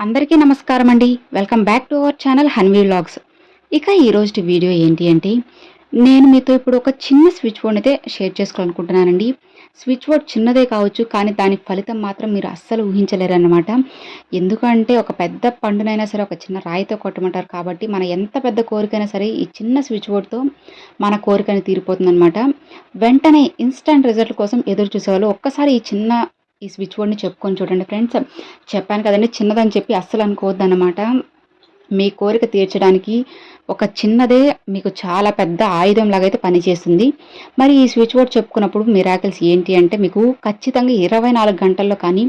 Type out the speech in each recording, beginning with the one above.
అందరికీ నమస్కారం అండి. Welcome back to our channel Hanvi vlogs ఇక ఈరోజు వీడియో ఏంటి అంటే నేను మీతో ఇప్పుడు ఒక చిన్న స్విచ్ బోర్డ్ అయితే షేర్ చేసుకోవాలనుకుంటున్నానండి. స్విచ్ బోర్డ్ చిన్నదే కావచ్చు కానీ దాని ఫలితం మాత్రం మీరు అస్సలు ఊహించలేరన్నమాట. ఎందుకంటే ఒక పెద్ద పండునైనా సరే ఒక చిన్న రాయితో కొట్టమంటారు కాబట్టి మన ఎంత పెద్ద కోరికైనా సరే ఈ చిన్న స్విచ్ బోర్డ్తో మన కోరికని తీరిపోతుందన్నమాట. వెంటనే ఇన్స్టంట్ రిజల్ట్ కోసం ఎదురు చూసేవాళ్ళు ఒక్కసారి ఈ చిన్న ఈ స్విచ్ బోర్డ్ని చెప్పుకొని చూడండి ఫ్రెండ్స్ చెప్పాను కదండి చిన్నదని చెప్పి అస్సలు అనుకోవద్దు అనమాట మీ కోరిక తీర్చడానికి ఒక చిన్నదే మీకు చాలా పెద్ద ఆయుధం లాగైతే పనిచేస్తుంది. మరి ఈ స్విచ్ బోర్డ్ చెప్పుకున్నప్పుడు మిరాకిల్స్ ఏంటి అంటే మీకు ఖచ్చితంగా ఇరవై నాలుగు గంటల్లో కానీ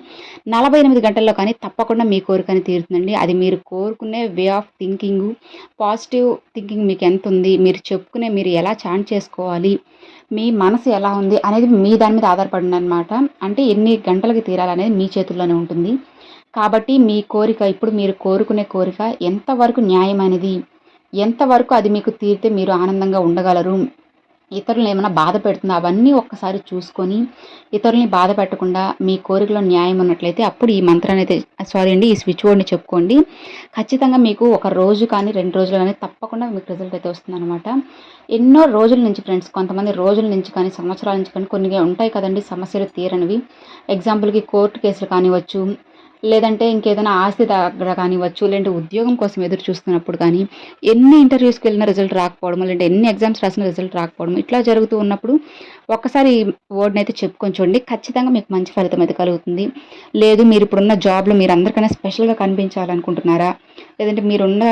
నలభై ఎనిమిది గంటల్లో కానీ తప్పకుండా మీ కోరికని తీరుతుందండి. అది మీరు కోరుకునే way of thinking positive thinking మీకు ఎంత ఉంది మీరు చెప్పుకునే మీరు ఎలా చాంట్ చేసుకోవాలి మీ మనసు ఎలా ఉంది అనేది మీ దాని మీద ఆధారపడింది అనమాట అంటే ఎన్ని గంటలకు తీరాలనేది మీ చేతుల్లోనే ఉంటుంది. కాబట్టి మీ కోరిక ఇప్పుడు మీరు కోరుకునే కోరిక ఎంతవరకు న్యాయమైనది? ఎంతవరకు అది మీకు తీరితే మీరు ఆనందంగా ఉండగలరు? ఇతరులను ఏమైనా బాధ పెడుతుందో? అవన్నీ ఒక్కసారి చూసుకొని ఇతరులని బాధ పెట్టకుండా మీ కోరికలో న్యాయం ఉన్నట్లయితే అప్పుడు ఈ మంత్రాన్ని అయితే సారీ అండి ఈ స్విచ్ బోర్డ్ని చెప్పుకోండి. ఖచ్చితంగా మీకు ఒక రోజు కానీ రెండు రోజులు కానీ తప్పకుండా మీకు రిజల్ట్ అయితే వస్తుందన్నమాట. ఎన్నో రోజుల నుంచి ఫ్రెండ్స్ కొంతమంది రోజుల నుంచి కానీ సంవత్సరాల నుంచి కానీ కొన్ని ఉంటాయి కదండి సమస్యలు తీరనివి. ఎగ్జాంపుల్కి కోర్టు కేసులు కానివచ్చు లేదంటే ఇంకేదైనా ఆస్తి దగ్గర కానివ్వచ్చు లేదంటే ఉద్యోగం కోసం ఎదురు చూస్తున్నప్పుడు కానీ ఎన్ని ఇంటర్వ్యూస్కి వెళ్ళిన రిజల్ట్ రాకపోవడం లేదంటే ఎన్ని ఎగ్జామ్స్ రాసిన రిజల్ట్ రాకపోవడం ఇట్లా జరుగుతూ ఉన్నప్పుడు ఒక్కసారి వర్డ్ని అయితే చెప్పుకొని చూడండి. ఖచ్చితంగా మీకు మంచి ఫలితం అయితే కలుగుతుంది. లేదు మీరు ఇప్పుడున్న జాబ్లో మీరు అందరికైనా స్పెషల్గా కనిపించాలనుకుంటున్నారా? లేదంటే మీరున్న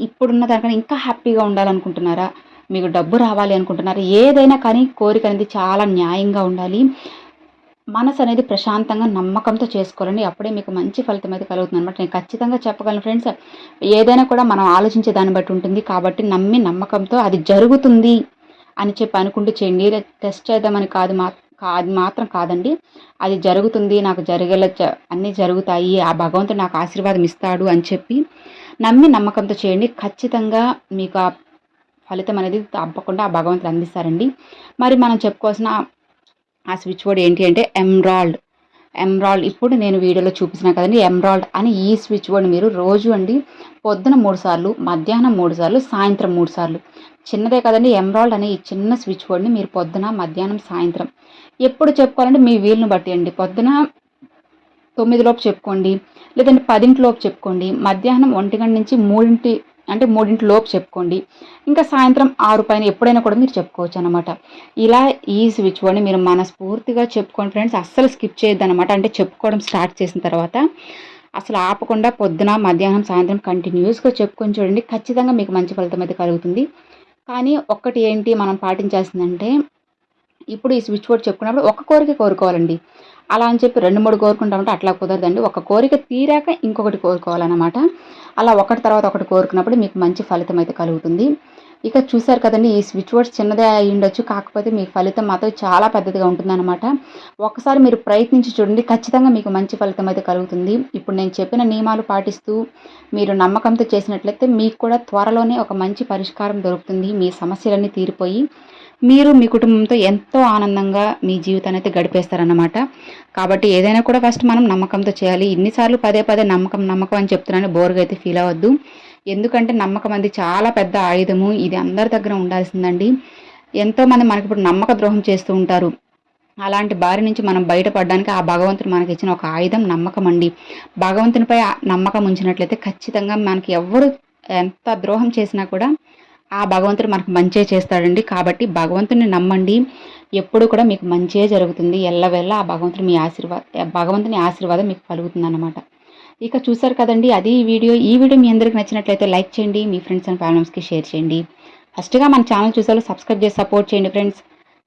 ఇప్పుడున్న దానికన్నా ఇంకా హ్యాపీగా ఉండాలనుకుంటున్నారా? మీకు డబ్బు రావాలి అనుకుంటున్నారా? ఏదైనా కానీ కోరిక అనేది చాలా న్యాయంగా ఉండాలి. మనసు అనేది ప్రశాంతంగా నమ్మకంతో చేసుకోవాలండి. అప్పుడే మీకు మంచి ఫలితం అయితే కలుగుతుంది అనమాట నేను ఖచ్చితంగా చెప్పగలను ఫ్రెండ్స్. ఏదైనా కూడా మనం ఆలోచించే దాన్ని బట్టి ఉంటుంది. కాబట్టి నమ్మి నమ్మకంతో అది జరుగుతుంది అని చెప్పి అనుకుంటూ చేయండి. టెస్ట్ చేద్దామని కాదు మా కాదు మాత్రం కాదండి. అది జరుగుతుంది నాకు జరిగేలా అన్నీ జరుగుతాయి. ఆ భగవంతుడు నాకు ఆశీర్వాదం ఇస్తాడు అని చెప్పి నమ్మి నమ్మకంతో చేయండి. ఖచ్చితంగా మీకు ఆ ఫలితం అనేది తప్పకుండా ఆ భగవంతుడు అందిస్తారండి. మరి మనం చెప్పుకోవాల్సిన ఆ స్విచ్ బోర్డ్ ఏంటి అంటే ఎమ్రాల్డ్ ఎమ్రాల్డ్ ఇప్పుడు నేను వీడియోలో చూపించిన కదండి ఎమ్రాల్డ్ అని ఈ స్విచ్ బోర్డ్ మీరు రోజు అండి పొద్దున మూడు సార్లు మధ్యాహ్నం మూడు సార్లు సాయంత్రం మూడు సార్లు. చిన్నదే కదండి ఎమ్రాల్డ్ అనే ఈ చిన్న స్విచ్ బోర్డ్ని మీరు పొద్దున మధ్యాహ్నం సాయంత్రం. ఎప్పుడు చెప్పుకోవాలంటే మీ వీలును బట్టి అండి. పొద్దున తొమ్మిదిలోపు చెప్పుకోండి లేదంటే పదింటిలోపు చెప్పుకోండి మధ్యాహ్నం ఒంటి గంట నుంచి మూడింటి అంటే మూడింటి లోపు చెప్పుకోండి. ఇంకా సాయంత్రం ఆరు పైన ఎప్పుడైనా కూడా మీరు చెప్పుకోవచ్చు అనమాట ఇలా ఈ స్విచ్ బోర్డ్ని మీరు మనస్ఫూర్తిగా చెప్పుకోండి ఫ్రెండ్స్. అస్సలు స్కిప్ చేయొద్దు అనమాట అంటే చెప్పుకోవడం స్టార్ట్ చేసిన తర్వాత అసలు ఆపకుండా పొద్దున మధ్యాహ్నం సాయంత్రం కంటిన్యూస్గా చెప్పుకొని చూడండి. ఖచ్చితంగా మీకు మంచి ఫలితం అయితే కలుగుతుంది. కానీ ఒక్కటి ఏంటి మనం పాటించాల్సిందంటే ఇప్పుడు ఈ స్విచ్ బోర్డ్ చెప్పుకున్నప్పుడు ఒక కోరిక కోరుకోవాలండి. అలా అని చెప్పి రెండు మూడు కోరుకుంటామంటే అట్లా కుదరదండి. ఒక కోరిక తీరాక ఇంకొకటి కోరుకోవాలన్నమాట. అలా ఒకటి తర్వాత ఒకటి కోరుకున్నప్పుడు మీకు మంచి ఫలితం అయితే కలుగుతుంది. ఇక చూసారు కదండి ఈ స్విచ్ బోర్డ్స్ చిన్నదే అయి ఉండొచ్చు. కాకపోతే మీ ఫలితం మాత్రం చాలా పెద్దదిగా ఉంటుందన్నమాట. ఒకసారి మీరు ప్రయత్నించి చూడండి ఖచ్చితంగా మీకు మంచి ఫలితం అయితే కలుగుతుంది. ఇప్పుడు నేను చెప్పిన నియమాలు పాటిస్తూ మీరు నమ్మకంతో చేసినట్లయితే మీకు కూడా త్వరలోనే ఒక మంచి పరిష్కారం దొరుకుతుంది. మీ సమస్యలన్నీ తీరిపోయి మీరు మీ కుటుంబంతో ఎంతో ఆనందంగా మీ జీవితాన్ని అయితే గడిపేస్తారన్నమాట. కాబట్టి ఏదైనా కూడా ఫస్ట్ మనం నమ్మకంతో చేయాలి. ఇన్నిసార్లు పదే పదే నమ్మకం నమ్మకం అని చెప్తున్నాను. బోర్గా అయితే ఫీల్ అవ్వద్దు. ఎందుకంటే నమ్మకం అది చాలా పెద్ద ఆయుధము. ఇది అందరి దగ్గర ఉండాల్సిందండి. ఎంతోమంది మనకి ఇప్పుడు నమ్మక ద్రోహం చేస్తూ ఉంటారు. అలాంటి బారి నుంచి మనం బయటపడడానికి ఆ భగవంతుడు మనకి ఇచ్చిన ఒక ఆయుధం నమ్మకం అండి. భగవంతునిపై నమ్మకం ఉంచినట్లయితే ఖచ్చితంగా మనకి ఎవరు ఎంత ద్రోహం చేసినా కూడా ఆ భగవంతుడు మనకు మంచే చేస్తాడండి. కాబట్టి భగవంతుని నమ్మండి. ఎప్పుడు కూడా మీకు మంచే జరుగుతుంది. ఎల్లవేళ ఆ భగవంతుని మీ ఆశీర్వాద భగవంతుని ఆశీర్వాదం మీకు కలుగుతుంది అనమాట ఇక చూసారు కదండి అది ఈ వీడియో. ఈ వీడియో మీ అందరికి నచ్చినట్లయితే లైక్ చేయండి. మీ ఫ్రెండ్స్ అండ్ ఫ్యామిలీస్కి షేర్ చేయండి. ఫస్ట్గా మన ఛానల్ చూసారు సబ్స్క్రైబ్ చేసి సపోర్ట్ చేయండి ఫ్రెండ్స్.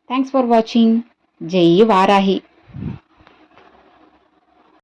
Thanks for watching. జై వారాహి.